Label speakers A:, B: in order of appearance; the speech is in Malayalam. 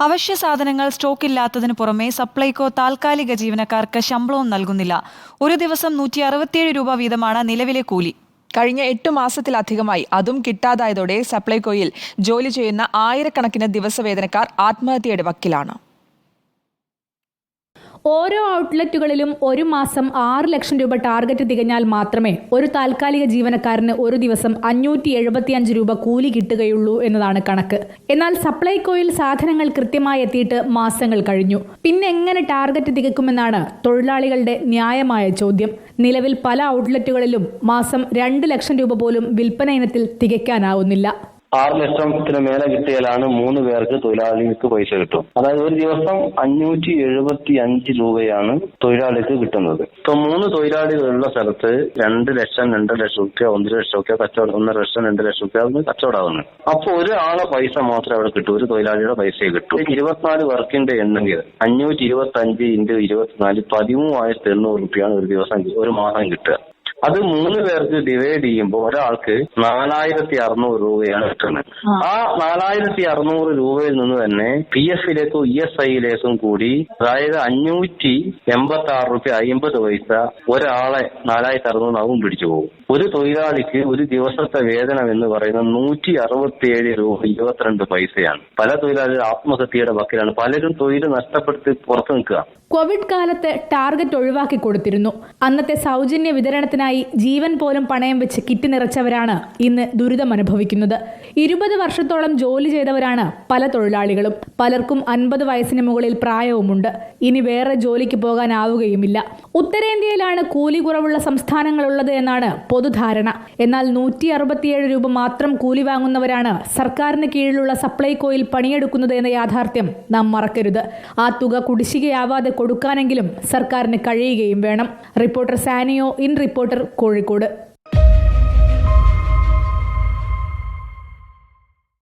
A: അവശ്യ സാധനങ്ങൾ സ്റ്റോക്കില്ലാത്തതിനു പുറമെ സപ്ലൈകോ താൽക്കാലിക ജീവനക്കാർക്ക് ശമ്പളവും നൽകുന്നില്ല. ഒരു ദിവസം നൂറ്റി അറുപത്തിയേഴ് രൂപ വീതമാണ് നിലവിലെ കൂലി.
B: കഴിഞ്ഞ എട്ട് മാസത്തിലധികമായി അതും കിട്ടാതായതോടെ സപ്ലൈകോയിൽ ജോലി ചെയ്യുന്ന ആയിരക്കണക്കിന് ദിവസവേതനക്കാർ ആത്മഹത്യയുടെ വക്കിലാണ്.
C: ഓരോ ഔട്ട്ലെറ്റുകളിലും ഒരു മാസം ആറ് ലക്ഷം രൂപ ടാർഗറ്റ് തികഞ്ഞാൽ മാത്രമേ ഒരു താൽക്കാലിക ജീവനക്കാരന് ഒരു ദിവസം അഞ്ഞൂറ്റി എഴുപത്തിയഞ്ച് രൂപ കൂലി കിട്ടുകയുള്ളൂ എന്നതാണ് കണക്ക്. എന്നാൽ സപ്ലൈകോയിൽ സാധനങ്ങൾ കൃത്യമായി എത്തിയിട്ട് മാസങ്ങൾ കഴിഞ്ഞു. പിന്നെ എങ്ങനെ ടാർഗറ്റ് തികക്കുമെന്നാണ് തൊഴിലാളികളുടെ ന്യായമായ ചോദ്യം. നിലവിൽ പല ഔട്ട്ലെറ്റുകളിലും മാസം രണ്ട് ലക്ഷം രൂപ പോലും വിൽപ്പന ഇനത്തിൽ തികയ്ക്കാനാവുന്നില്ല.
D: ആറ് ലക്ഷത്തിന് മേലെ കിട്ടിയാലാണ് മൂന്ന് പേർക്ക് തൊഴിലാളിക്ക് പൈസ കിട്ടും. അതായത് ഒരു ദിവസം അഞ്ഞൂറ്റി എഴുപത്തി അഞ്ച് രൂപയാണ് തൊഴിലാളിക്ക് കിട്ടുന്നത്. ഇപ്പൊ മൂന്ന് തൊഴിലാളികളുള്ള സ്ഥലത്ത് രണ്ട് ലക്ഷം രണ്ടര ലക്ഷം രൂപ ഒന്നര ലക്ഷം ഒക്കെ കച്ചവടം ഒന്നര ലക്ഷം രണ്ട് ലക്ഷം രൂപ അത് കച്ചവടമാകുന്നത് അപ്പൊ ഒരാളെ പൈസ മാത്രമേ അവിടെ കിട്ടൂ ഒരു തൊഴിലാളിയുടെ പൈസയെ കിട്ടൂ. ഇരുപത്തിനാല് വർക്കിന്റെ എണ്ണെങ്കിൽ അഞ്ഞൂറ്റി ഇരുപത്തി അഞ്ച് ഇന്റു ഇരുപത്തിനാല് പതിമൂവായിരത്തി എണ്ണൂറ് രൂപയാണ് ഒരു ദിവസം ഒരു മാസം കിട്ടുക. അത് മൂന്ന് പേർക്ക് ഡിവൈഡ് ചെയ്യുമ്പോൾ ഒരാൾക്ക് നാലായിരത്തി അറുന്നൂറ് രൂപയാണ് കിട്ടുന്നത്. ആ. നാലായിരത്തി അറുന്നൂറ് രൂപയിൽ നിന്ന് തന്നെ പി എഫിലേക്കും ഇ എസ് ഐയിലേക്കും കൂടി അതായത് അഞ്ഞൂറ്റി എൺപത്തി ആറ് രൂപ അമ്പത് പൈസ ഒരാളെ നാലായിരത്തി അറുന്നൂറാവും പിടിച്ചു പോകും. ഒരു തൊഴിലാളിക്ക് ഒരു ദിവസത്തെ വേതനം എന്ന് പറയുന്നത് നൂറ്റി അറുപത്തിയേഴ് രൂപ ഇരുപത്തിരണ്ട് പൈസയാണ്. പല തൊഴിലാളികൾ ആത്മഹത്യയുടെ വക്കിലാണ്. പലരും തൊഴിൽ നഷ്ടപ്പെടുത്തി പുറത്തു നിൽക്കുക.
C: കോവിഡ് കാലത്ത് ടാർഗറ്റ് ഒഴിവാക്കി കൊടുത്തിരുന്നു. അന്നത്തെ സൗജന്യ വിതരണത്തിനായി ജീവൻ പോലും പണയം വെച്ച് കിറ്റ് നിറച്ചവരാണ് ഇന്ന് ദുരിതം അനുഭവിക്കുന്നത് ഇരുപത് വർഷത്തോളം ജോലി ചെയ്തവരാണ് പല തൊഴിലാളികളും. പലർക്കും അൻപത് വയസ്സിന് മുകളിൽ പ്രായവുമുണ്ട്. ഇനി വേറെ ജോലിക്ക് പോകാനാവുകയുമില്ല. ഉത്തരേന്ത്യയിലാണ് കൂലി കുറവുള്ള സംസ്ഥാനങ്ങളുള്ളത് എന്നാണ് പൊതുധാരണ. എന്നാൽ നൂറ്റി അറുപത്തിയേഴ് രൂപ മാത്രം കൂലി വാങ്ങുന്നവരാണ് സർക്കാരിന് കീഴിലുള്ള സപ്ലൈകോയിൽ പണിയെടുക്കുന്നത് എന്ന യാഥാർത്ഥ്യം നാം മറക്കരുത്. ആ തുക കുടിശ്ശികയാവാതെ കൊടുക്കാനെങ്കിലും സർക്കാരിന് കഴിയുകയും വേണം. Reporter Sanio in reporter Kozhikode.